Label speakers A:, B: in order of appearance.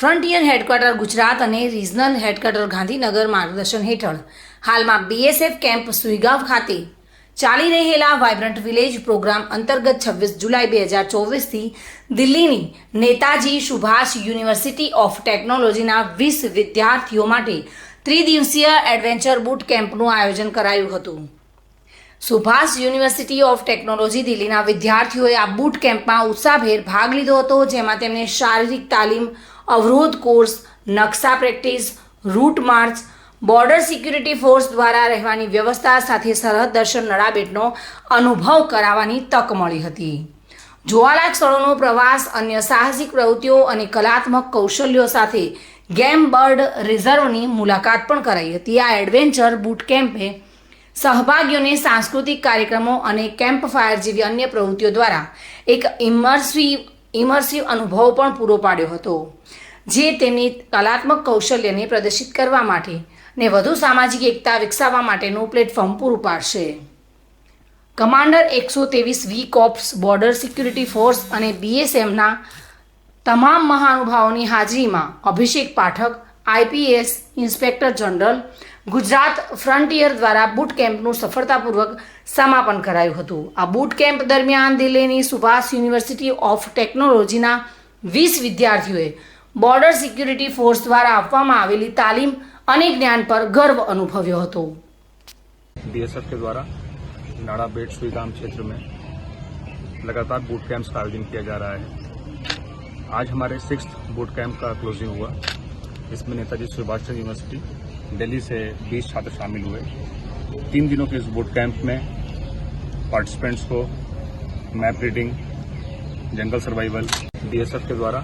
A: Frontier headquarter Gujarat અને regional headquarter Gandhinagar માર્ગદર્શન હેઠળ. હાલમાં બીએસએફ કેમ્પ સુઈગાંવ ખાતે ચાલી રહેલા વાઇબ્રન્ટ વિલેજ પ્રોગ્રામ અંતર્ગત છવ્વીસ જુલાઈ બે હજાર ચોવીસથી દિલ્હીની નેતાજી સુભાષ યુનિવર્સિટી ઓફ ટેકનોલોજીના વીસ વિદ્યાર્થીઓ માટે ત્રિદિવસીય એડવેન્ચર બુટ કેમ્પનું આયોજન કરાયું હતું. સુભાષ યુનિવર્સિટી ઓફ ટેકનોલોજી દિલ્હીના વિદ્યાર્થીઓએ આ બુટ કેમ્પમાં ઉત્સાહભેર ભાગ લીધો હતો, જેમાં તેમને શારીરિક તાલીમ અવરોધ કોર્સ, નકશા practice, route march, border security force દ્વારા રહેવાની વ્યવસ્થા સાથે સરહદ દર્શન નડાબેટનો અનુભવ કરાવવાની તક મળી હતી. જોવાલાયક સ્થળોનો પ્રવાસ, અન્ય સાહસિક પ્રવૃત્તિઓ અને કલાત્મક કૌશલ્યો સાથે ગેમ બર્ડ રિઝર્વની મુલાકાત પણ કરાઈ હતી. આ એડવેન્ચર બૂટ કેમ્પે સહભાગીઓને સાંસ્કૃતિક કાર્યક્રમો અને કેમ્પ ફાયર જેવી અન્ય પ્રવૃત્તિઓ દ્વારા એક ઇમર્સિવ ઇમર્સિવ અનુભવ પણ પૂરો પાડ્યો હતો. જે તેમની કલાત્મક કૌશલ્યને પ્રદર્શિત કરવા માટે ને વધુ સામાજિક એકતા વિકસાવવા માટેનું પ્લેટફોર્મ પૂરું પાડશે. કમાન્ડર એકસો ત્રેવીસ વી કોપ્સ બોર્ડર સિક્યુરિટી ફોર્સ અને બીએસએમના તમામ મહાનુભાવોની હાજરીમાં Abhishek Pathak IPS inspector general, Gujarat frontier દ્વારા બૂટ કેમ્પનું સફળતાપૂર્વક સમાપન કરાયું હતું. આ બૂટ કેમ્પ દરમિયાન દિલ્હીની સુભાષ યુનિવર્સિટી ઓફ ટેકનોલોજીના વીસ વિદ્યાર્થીઓએ બોર્ડર સિક્યુરિટી ફોર્સ દ્વારા આપવામાં આવેલી તાલીમ અને જ્ઞાન પર ગર્વ અનુભવ્યો હતો
B: बीएसएफ के द्वारा नाड़ा बेट सुईगाम क्षेत्र में लगातार बूट कैंप्स का आयोजन किया जा रहा है आज हमारे सिक्स बूट कैंप का क्लोजिंग हुआ इसमें नेताजी सुभाष चंद्र यूनिवर्सिटी दिल्ली से 20 छात्र शामिल हुए तीन दिनों के इस बूट कैंप में पार्टिसिपेंट्स को मैप रीडिंग जंगल सर्वाइवल बीएसएफ के द्वारा